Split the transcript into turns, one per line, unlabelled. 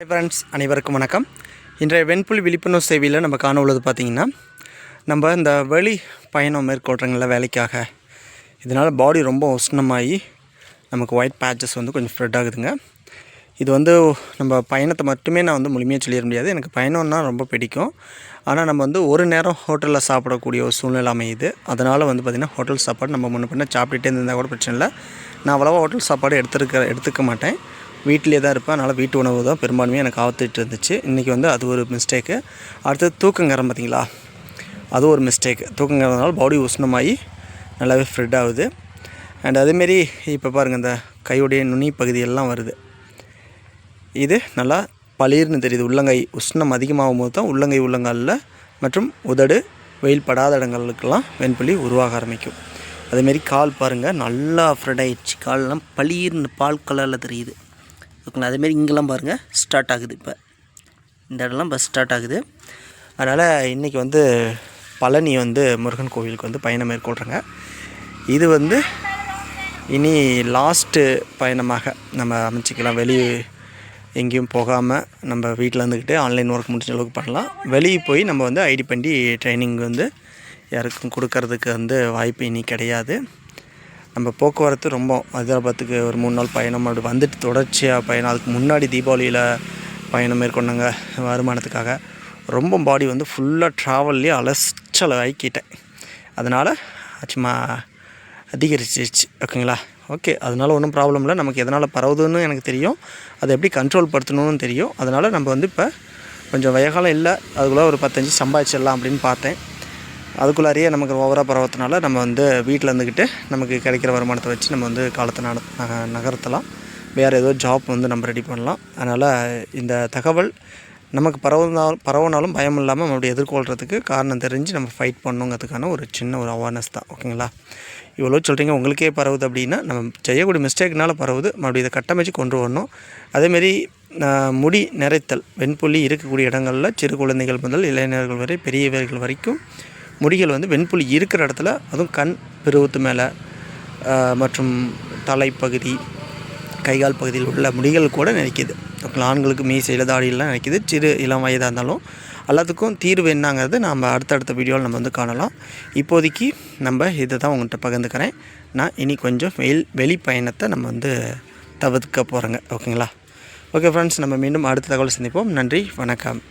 Friends அனைவருக்கும் வணக்கம். இன்றைய வெண்புலி விழிப்புணர்வு சேவையில் நம்ம காண உள்ளது பார்த்திங்கன்னா நம்ம இந்த வெளி பயணம் மேற்கொள்கிறங்கள வேலைக்காக இதனால் பாடி ரொம்ப உஷ்ணமாகி நமக்கு ஒயிட் பேட்சஸ் வந்து கொஞ்சம் ஸ்ப்ரெட் ஆகுதுங்க. இது வந்து நம்ம பயணத்தை மட்டுமே நான் வந்து முழுமையாக சொல்லிட முடியாது. எனக்கு பயணம்னா ரொம்ப பிடிக்கும். ஆனால் நம்ம வந்து ஒரு நேரம் ஹோட்டலில் சாப்பிடக்கூடிய ஒரு சூழ்நிலை அமையுது. அதனால் வந்து பார்த்திங்கன்னா ஹோட்டல் சாப்பாடு நம்ம முன்ன பின்ன சாப்பிட்டுட்டே இருந்தால் கூட பிரச்சனை இல்லை. நான் அவ்வளோவா ஹோட்டல் சாப்பாடு எடுத்துருக்க எடுத்துக்க மாட்டேன். வீட்டிலே தான் இருப்பேன். அதனால் வீட்டு உணவு தான் பெரும்பான்மையாக எனக்கு ஆத்துட்டு இருந்துச்சு. இன்றைக்கி வந்து அது ஒரு மிஸ்டேக்கு அடுத்தது தூக்கங்கரம் பார்த்தீங்களா? அது ஒரு மிஸ்டேக் தூக்கங்கிறதுனால பாடி உஷ்ணமாகி நல்லாவே ஃப்ரெட் ஆகுது. அண்ட் அதேமாரி இப்போ பாருங்கள் இந்த கையுடைய நுனி பகுதியெல்லாம் வருது. இது நல்லா பளிர்னு தெரியுது. உள்ளங்கை உஷ்ணம் அதிகமாகும் போது தான் உள்ளங்கை உள்ளங்காலில் மற்றும் உதடு வெயில் படாத இடங்களுக்கெல்லாம் வெண்புலி உருவாக ஆரம்பிக்கும். அதேமாரி கால் பாருங்கள் நல்லா ஃப்ரெட் ஆகிடுச்சு கால்லாம் பளிர்னு பால் கலரில் தெரியுது. ஓகேங்களா? அதேமாரி இங்கெல்லாம் பாருங்கள் ஸ்டார்ட் ஆகுது இப்போ. இந்த இடம்லாம் பஸ் ஸ்டார்ட் ஆகுது. அதனால் இன்றைக்கி வந்து பழனி வந்து முருகன் கோவிலுக்கு வந்து பயணம் மேற்கொள்கிறேங்க இது வந்து இனி லாஸ்ட்டு பயணமாக நம்ம அமைச்சிக்கலாம். வெளியே எங்கேயும் போகாமல் நம்ம வீட்டில் இருந்துக்கிட்டு ஆன்லைன் ஒர்க் முடிஞ்ச அளவுக்கு பண்ணலாம். வெளியே போய் நம்ம வந்து ஐடி பண்ணி ட்ரைனிங் வந்து யாருக்கும் கொடுக்கறதுக்கு வந்து வாய்ப்பு இனி கிடையாது. நம்ம போக்குவரத்து ரொம்ப ஹைதராபாத்துக்கு ஒரு மூணு நாள் பயணம் அப்படி வந்துட்டு தொடர்ச்சியாக பயணம் அதுக்கு முன்னாடி தீபாவளியில் பயணம் மேற்கொண்டாங்க வருமானத்துக்காக. ரொம்ப பாடி வந்து ஃபுல்லாக ட்ராவல்லே அலச்சலை ஆக்கிட்டேன். அதனால் சும்மா அதிகரிச்சிருச்சு. ஓகேங்களா? ஓகே அதனால் ஒன்றும் ப்ராப்ளம் இல்லை. நமக்கு எதனால் பரவுதுன்னு எனக்கு தெரியும். அதை எப்படி கண்ட்ரோல் படுத்தணும்னு தெரியும். அதனால் நம்ம வந்து இப்போ கொஞ்சம் வயகாலம் இல்லை அதுக்குள்ளே ஒரு பத்தஞ்சு சம்பாதிச்சிடலாம் அப்படின்னு பார்த்தேன். அதுக்குள்ளாரியே நமக்கு ஓவராக பரவத்தினால நம்ம வந்து வீட்டில் இருந்துக்கிட்டு நமக்கு கிடைக்கிற வருமானத்தை வச்சு நம்ம வந்து காலத்தை நட நக நகர்த்தலாம். வேறு ஏதோ ஜாப் வந்து நம்ம ரெடி பண்ணலாம். அதனால் இந்த தகவல் நமக்கு பரவுனாலும் பரவுனாலும் பயம் இல்லாமல் மறுபடியும் எதிர்கொள்கிறதுக்கு காரணம் தெரிஞ்சு நம்ம ஃபைட் பண்ணுங்கிறதுக்கான ஒரு சின்ன ஒரு அவேர்னஸ் தான். ஓகேங்களா இவ்வளோ சொல்கிறீங்க உங்களுக்கே பரவுது அப்படின்னா நம்ம செய்யக்கூடிய மிஸ்டேக்னால பரவுது. மறுபடியும் இதை கட்டமைச்சு கொண்டு வரணும். அதேமாரி முடி நிறைத்தல் வெண்புள்ளி இருக்கக்கூடிய இடங்களில் சிறு குழந்தைகள் முதல் இளைஞர்கள் வரை பெரியவர்கள் வரைக்கும் முடிகள் வந்து வெண்புலி இருக்கிற இடத்துல அதுவும் கண் பெருவத்து மேலே மற்றும் தலைப்பகுதி கைகால் பகுதியில் உள்ள முடிகள் கூட நினைக்கிது. ஆண்களுக்கு மீசையில் தாடியெல்லாம் நினைக்கிது. சிறு இளம் வயதாக இருந்தாலும் எல்லாத்துக்கும் தீர்வு என்னங்கிறது நம்ம அடுத்தடுத்த வீடியோவில் நம்ம வந்து காணலாம். இப்போதைக்கு நம்ம இதை தான் உங்கள்கிட்ட பகிர்ந்துக்கிறேன். நான் இனி கொஞ்சம் வெயில் வெளி பயணத்தை நம்ம வந்து தவிர்க்க போகிறோங்க ஓகேங்களா? ஓகே ஃப்ரெண்ட்ஸ் நம்ம மீண்டும் அடுத்த தகவல் சந்திப்போம். நன்றி வணக்கம்.